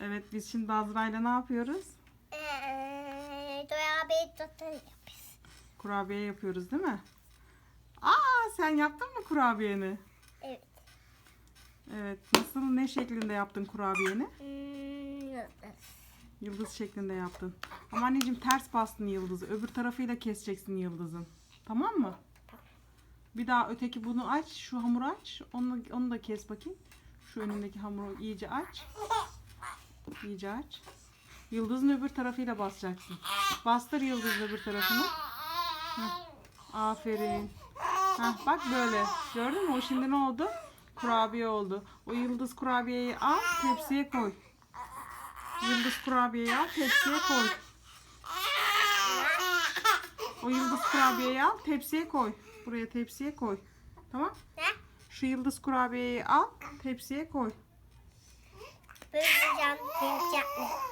Evet biz şimdi Azra'yla ne yapıyoruz? Ee, Doya tatlı yapıyoruz. Kurabiye yapıyoruz değil mi? Aa sen yaptın mı kurabiyeni? Evet. Evet. Nasıl ne şeklinde yaptın kurabiyeni? Hmm, yıldız. Yıldız şeklinde yaptın. Ama anneciğim ters bastın yıldızı. Öbür tarafıyla keseceksin yıldızın. Tamam mı? Bir daha öteki bunu aç. Şu hamuru aç. Onu, onu da kes bakayım. Şu önündeki hamuru iyice aç. İyice. Yıldızın öbür tarafıyla basacaksın. Bastır yıldızın öbür tarafını. Heh. Aferin. Heh, bak böyle. Gördün mü? O şimdi ne oldu? Kurabiye oldu. O yıldız kurabiyeyi al tepsiye koy. Yıldız kurabiyeyi al tepsiye koy. O yıldız kurabiyeyi al tepsiye koy. Buraya tepsiye koy. Tamam? Şu yıldız kurabiyeyi al tepsiye koy. Piring.